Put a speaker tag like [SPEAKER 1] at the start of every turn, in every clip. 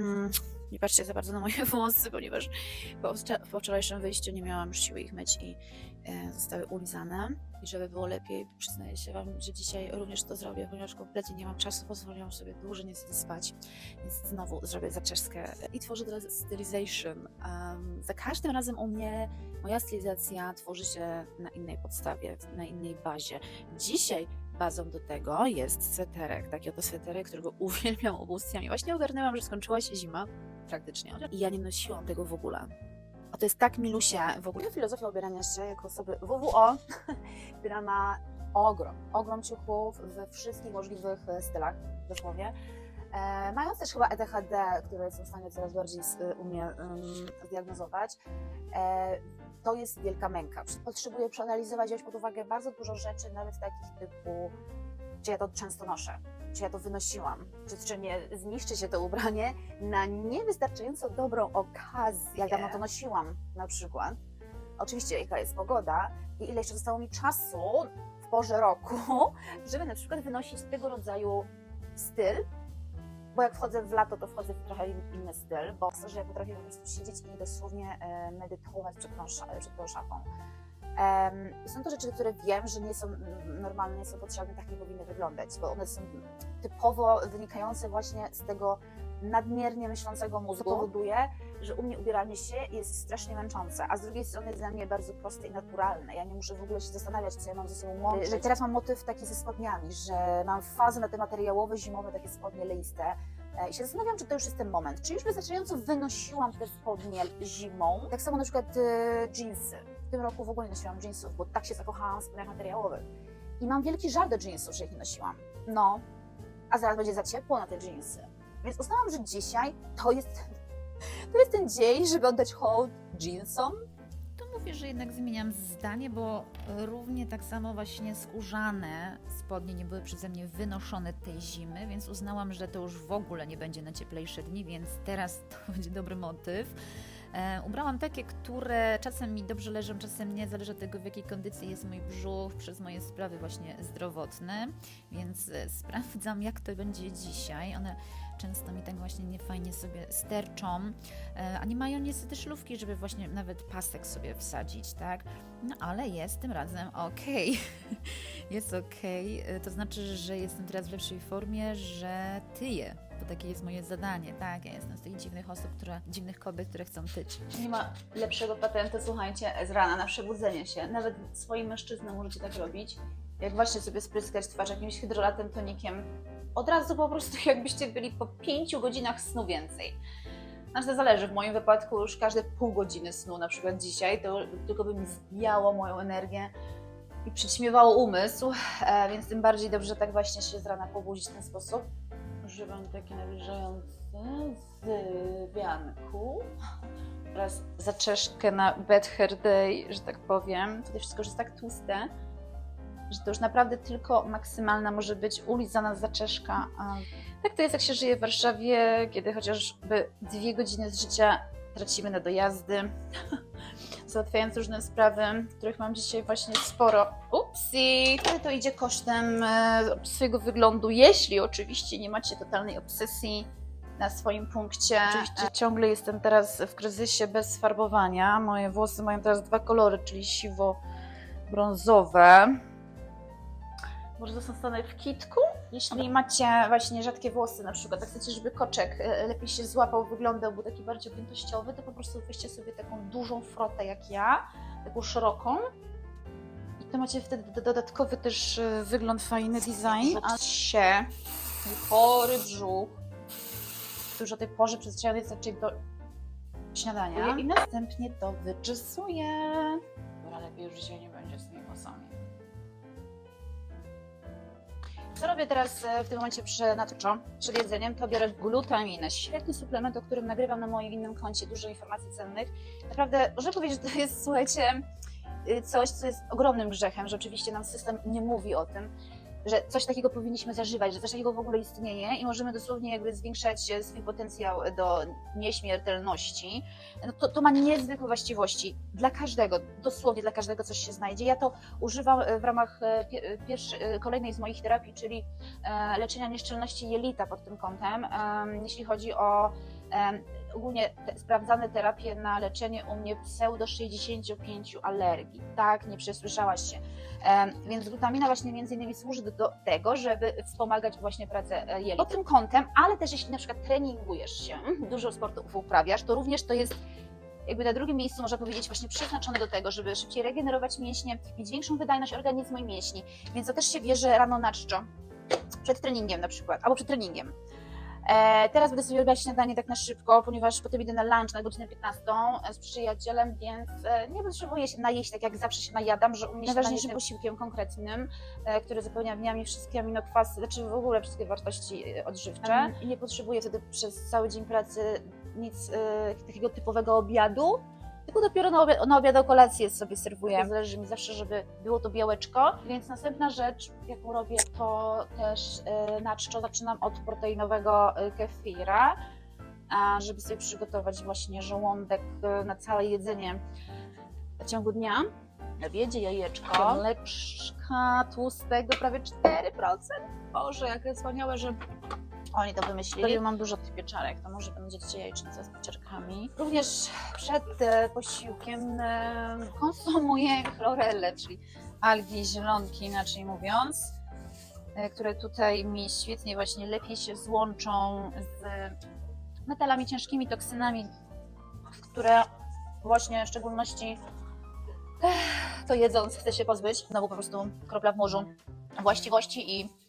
[SPEAKER 1] Mm, nie patrzcie za bardzo na moje włosy, ponieważ po, po wczorajszym wyjściu nie miałam już siły ich myć i e, zostały ulizane. I żeby było lepiej, przyznaję się Wam, że dzisiaj również to zrobię, ponieważ kompletnie nie mam czasu, pozwoliłam sobie dłużej niestety spać, więc znowu zrobię zaczeszkę i tworzę teraz stylization. Um, za każdym razem u mnie moja stylizacja tworzy się na innej podstawie, na innej bazie. Dzisiaj bazą do tego jest sweterek, taki oto sweterek, którego uwielbiam obóstwiami. Właśnie ogarnęłam, że skończyła się zima, praktycznie, i ja nie nosiłam tego w ogóle. A to jest tak milusia. W ogóle filozofia ubierania się jako osoby WWO, która ma ogrom, ogrom ciuchów we wszystkich możliwych stylach, dosłownie. E, mając też chyba ETHD, które jestem w stanie coraz bardziej z, u um, zdiagnozować, e, to jest wielka męka. Potrzebuję przeanalizować, wziąć pod uwagę bardzo dużo rzeczy, nawet takich typu, czy ja to często noszę, czy ja to wynosiłam, czy, czy nie zniszczy się to ubranie na niewystarczająco dobrą okazję, jak dawno to nosiłam na przykład. Oczywiście jaka jest pogoda i ile jeszcze zostało mi czasu w porze roku, żeby na przykład wynosić tego rodzaju styl, bo jak wchodzę w lato, to wchodzę w trochę in- inny styl, bo że ja potrafię po prostu siedzieć i dosłownie e, medytować przed tą, przed tą szafą. Są to rzeczy, które wiem, że nie są normalne, nie są potrzebne, tak nie powinny wyglądać, bo one są typowo wynikające właśnie z tego nadmiernie myślącego mózgu. Powoduje, że u mnie ubieranie się jest strasznie męczące, a z drugiej strony jest dla mnie bardzo proste i naturalne. Ja nie muszę w ogóle się zastanawiać, co ja mam ze sobą łączyć. Że teraz mam motyw taki ze spodniami, że mam fazę na te materiałowe, zimowe, takie spodnie leiste. E, I się zastanawiam, czy to już jest ten moment. Czy już wystarczająco wynosiłam te spodnie zimą? Tak samo na przykład e, jeansy. W tym roku w ogóle nie nosiłam jeansów, bo tak się zakochałam w spodniach materiałowych. I mam wielki żal do jeansów, że ich nie nosiłam. No, a zaraz będzie za ciepło na te jeansy. Więc uznałam, że dzisiaj to jest, to jest ten dzień, żeby oddać hołd jeansom.
[SPEAKER 2] To mówię, że jednak zmieniam zdanie, bo równie tak samo właśnie skórzane spodnie nie były przeze mnie wynoszone tej zimy, więc uznałam, że to już w ogóle nie będzie na cieplejsze dni, więc teraz to będzie dobry motyw. E, ubrałam takie, które czasem mi dobrze leżą, czasem nie, zależy od tego w jakiej kondycji jest mój brzuch przez moje sprawy właśnie zdrowotne, więc e, sprawdzam jak to będzie dzisiaj. One często mi tak właśnie niefajnie sobie sterczą, e, a nie mają niestety szlówki, żeby właśnie nawet pasek sobie wsadzić, tak? No ale jest tym razem okej. jest. E, To znaczy, że jestem teraz w lepszej formie, że tyję. Takie jest moje zadanie, tak? Ja jestem z tych dziwnych osób, które, dziwnych kobiet, które chcą tyć.
[SPEAKER 3] Nie ma lepszego patentu, słuchajcie, z rana na przebudzenie się. Nawet swoim mężczyznom możecie tak robić. Jak właśnie sobie spryskać twarz jakimś hydrolatem, tonikiem. Od razu po prostu jakbyście byli po 5 godzinach snu więcej. Znaczy to zależy, w moim wypadku już każde pół godziny snu, na przykład dzisiaj, to tylko by mi zbijało moją energię i przyćmiewało umysł, e, więc tym bardziej dobrze tak właśnie się z rana pobudzić w ten sposób. Używam takie nawilżające z wianku. Teraz zaczeszkę na bed hair day, że tak powiem. Tutaj wszystko jest tak tłuste, że to już naprawdę tylko maksymalna może być ulizana zaczeszka. Tak to jest, jak się żyje w Warszawie, kiedy chociażby dwie godziny z życia tracimy na dojazdy, załatwiając różne sprawy, których mam dzisiaj właśnie sporo. Upsi! Ale to idzie kosztem e, swojego wyglądu, jeśli oczywiście nie macie totalnej obsesji na swoim punkcie. Oczywiście ciągle jestem teraz w kryzysie bez farbowania. Moje włosy mają teraz dwa kolory, czyli siwo-brązowe. Może zostanę w kitku? Jeśli macie właśnie rzadkie włosy na przykład, a chcecie, żeby koczek e, lepiej się złapał, wyglądał, był taki bardziej objętościowy, to po prostu weźcie sobie taką dużą frotę jak ja, taką szeroką. I to macie wtedy do- dodatkowy też e, wygląd, fajny design. A się, chory brzuch, już o tej porze przyzwyczajony jest raczej do śniadania. I następnie to wyczesuję. Dobra, lepiej już dzisiaj nie będzie z tymi włosami. Co robię teraz e, w tym momencie przy natyczo, przed jedzeniem, to biorę glutaminę, świetny suplement, o którym nagrywam na moim innym koncie, dużo informacji cennych. Naprawdę, można powiedzieć, że to jest, słuchajcie, y, coś, co jest ogromnym grzechem, że oczywiście nam system nie mówi o tym, że coś takiego powinniśmy zażywać, że coś takiego w ogóle istnieje i możemy dosłownie jakby zwiększać e, swój potencjał do nieśmiertelności. No to, to ma niezwykłe właściwości dla każdego, dosłownie dla każdego coś się znajdzie. Ja to używam e, w ramach e, pie- e, pierwszy, e, kolejnej z moich terapii, czyli e, leczenia nieszczelności jelita pod tym kątem, em, jeśli chodzi o ogólnie te, sprawdzane terapie na leczenie u mnie pseudo 65 alergii. Tak, nie przesłyszałaś się. Więc glutamina właśnie między innymi służy do, tego, żeby wspomagać właśnie pracę e, jelit. Pod tym kątem, ale też jeśli na przykład treningujesz się, dużo sportów uprawiasz, to również to jest jakby na drugim miejscu można powiedzieć właśnie przeznaczone do tego, żeby szybciej regenerować mięśnie, mieć większą wydajność organizmu i mięśni. Więc to też się bierze rano na czczo. Przed treningiem na przykład, albo przed treningiem. E, teraz będę sobie robiła śniadanie tak na szybko, ponieważ potem idę na lunch na godzinę 15 z przyjacielem, więc e, nie potrzebuję się najeść tak jak zawsze się najadam, że u mnie najważniejszym posiłkiem konkretnym, e, który zapełnia dniami wszystkie aminokwasy, znaczy w ogóle wszystkie wartości e, odżywcze. I nie potrzebuję wtedy przez cały dzień pracy nic e, takiego typowego obiadu, tylko dopiero na obiad, na obiad o kolację sobie serwuję. Zależy mi zawsze, żeby było to białeczko. Więc następna rzecz, jaką robię, to też e, na czczo zaczynam od proteinowego e, kefira, a żeby sobie przygotować właśnie żołądek e, na całe jedzenie w ciągu dnia. Na obiedzie jajeczko, mleczka tłustego prawie 4%. Boże, jakie wspaniałe, że oni to wymyślili. Mam dużo tych pieczarek, to może będziecie jajecznica z pieczarkami. Również przed e, posiłkiem e, konsumuję chlorellę, czyli algi, zielonki, inaczej mówiąc, e, które tutaj mi świetnie właśnie lepiej się złączą z metalami ciężkimi, toksynami, które właśnie w szczególności to jedząc chce się pozbyć. Znowu po prostu kropla w morzu właściwości i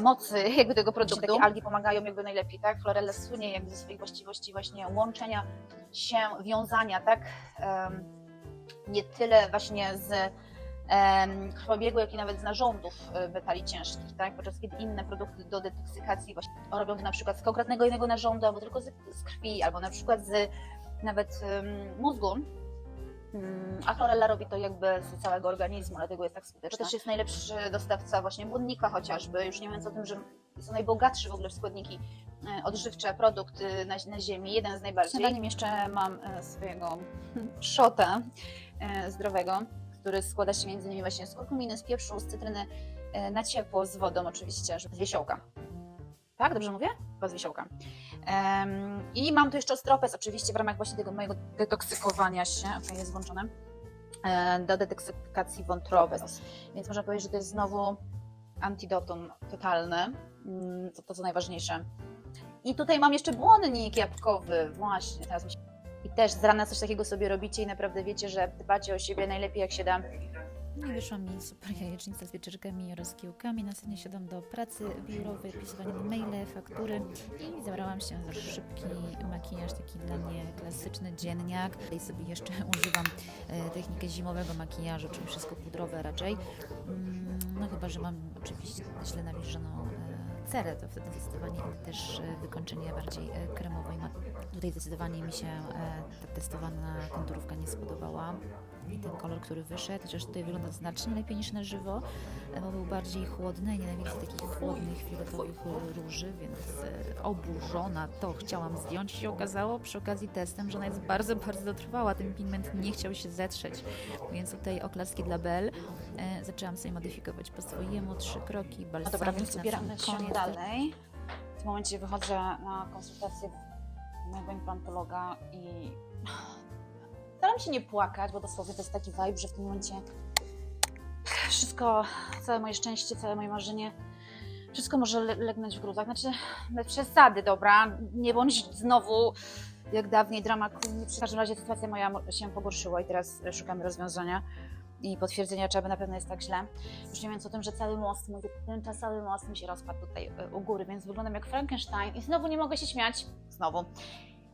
[SPEAKER 3] mocy jakby tego produktu. Takie algi pomagają jakby najlepiej, tak? Chlorella słynie jakby ze swoich właściwości właśnie łączenia się, wiązania, tak? Nie tyle właśnie z krwobiegu, jak i nawet z narządów e, metali ciężkich, tak? Podczas kiedy inne produkty do detoksykacji właśnie robią to na przykład z konkretnego innego narządu, albo tylko z, krwi, albo na przykład z nawet mózgu. Mm, A chlorella robi to jakby z całego organizmu, dlatego jest tak skuteczna. To też jest najlepszy dostawca właśnie błonnika chociażby, już nie mówiąc o tym, że jest to najbogatszy w ogóle w składniki e, odżywcze produkt na, na ziemi, jeden z najbardziej. Śniadaniem jeszcze mam e, swojego szota e, zdrowego, który składa się między innymi właśnie z kurkuminy, z pieprzu, z cytryny, na ciepło, z wodą oczywiście, żeby z wiesiołka. Tak, dobrze mówię? Chyba z wiesiołka. Em, I mam tu jeszcze ostropes, oczywiście w ramach właśnie tego mojego detoksykowania się, okej, jest włączone, e, do detoksykacji wątroby. Więc można powiedzieć, że to jest znowu antidotum totalny, mm, to, to co najważniejsze. I tutaj mam jeszcze błonnik jabłkowy, właśnie, teraz mi się... I też z rana coś takiego sobie robicie i naprawdę wiecie, że dbacie o siebie najlepiej jak się da.
[SPEAKER 2] No i wyszła mi super jajecznica z wieczorkami oraz kiełkami. Następnie siadam do pracy biurowej, pisywania maile, faktury i zabrałam się za szybki makijaż, taki dla mnie klasyczny dzienniak. I sobie jeszcze używam e, technikę zimowego makijażu, czyli wszystko pudrowe raczej. Mm, No chyba, że mam oczywiście źle nawilżoną e, cerę, to wtedy zdecydowanie też e, wykończenie bardziej kremowe. I ma- Tutaj zdecydowanie mi się e, ta testowana konturówka nie spodobała. I ten kolor, który wyszedł, chociaż tutaj wygląda znacznie lepiej niż na żywo, e, bo był bardziej chłodny i nienawidzę takich chłodnych, fioletowych róży, więc e, oburzona to chciałam zdjąć. I się okazało przy okazji testem, że ona jest bardzo, bardzo dotrwała, ten pigment nie chciał się zetrzeć, więc tutaj oklaski dla Bell e, zaczęłam sobie modyfikować po swojemu, trzy kroki,
[SPEAKER 3] No
[SPEAKER 2] balsamik
[SPEAKER 3] dobra, więc zbieramy się dalej. W tym momencie wychodzę na konsultację mojego implantologa i staram się nie płakać, bo dosłownie to jest taki vibe, że w tym momencie wszystko, całe moje szczęście, całe moje marzenie, wszystko może le- legnąć w gruzach. Znaczy, bez przesady, dobra, nie bądź znowu jak dawniej drama. W każdym razie sytuacja moja mo- się pogorszyła i teraz szukamy rozwiązania i potwierdzenia, czy aby na pewno jest tak źle. Już nie mówiąc o tym, że cały most, mój tymczasowy most mi się rozpadł tutaj e, u góry, więc wyglądam jak Frankenstein i znowu nie mogę się śmiać. Znowu.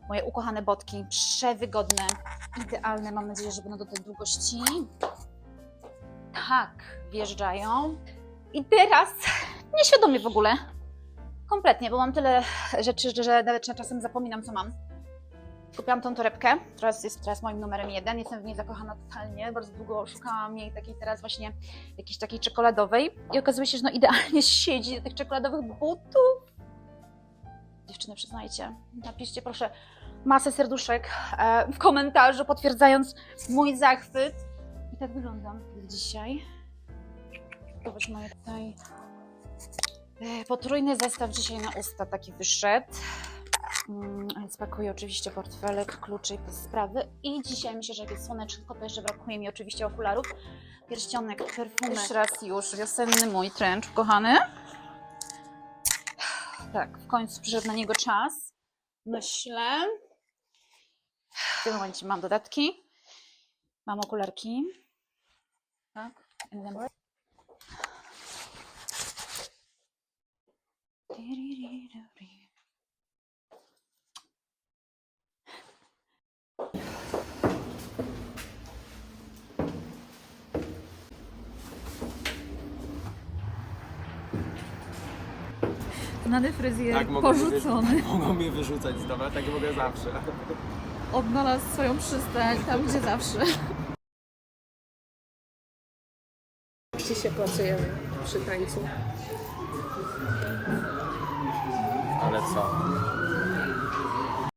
[SPEAKER 3] Moje ukochane botki, przewygodne, idealne. Mam nadzieję, że będą do tej długości. Tak, wjeżdżają. I teraz nieświadomie w ogóle. Kompletnie, bo mam tyle rzeczy, że nawet czasem zapominam, co mam. Kupiłam tą torebkę, która jest teraz moim numerem jeden. Jestem w niej zakochana totalnie. Bardzo długo szukałam jej takiej teraz właśnie jakiejś takiej czekoladowej. I okazuje się, że no idealnie siedzi do tych czekoladowych butów. Dziewczyny, przyznajcie, napiszcie proszę masę serduszek e, w komentarzu, potwierdzając mój zachwyt. I tak wyglądam dzisiaj. Zobacz moje tutaj e, potrójny zestaw dzisiaj na usta taki wyszedł. Mm, Więc pakuję oczywiście portfelek, klucze i te sprawy. I dzisiaj myślę, że jak jest słoneczko, to jeszcze brakuje mi oczywiście okularów. Pierścionek, perfumy. Jeszcze raz już wiosenny mój trench, kochany. Tak, w końcu przyszedł na niego czas. Myślę. W tym momencie mam dodatki. Mam okularki. Tak. Then-
[SPEAKER 2] Znany fryzjer
[SPEAKER 4] Tak, mogą mnie,
[SPEAKER 2] porzucony.
[SPEAKER 4] wy... mogą mnie wyrzucać z domu, tak mogę zawsze.
[SPEAKER 2] Odnalazł swoją przystań tam, gdzie zawsze.
[SPEAKER 5] Ci się pracujemy przy tańcu.
[SPEAKER 4] Ale co?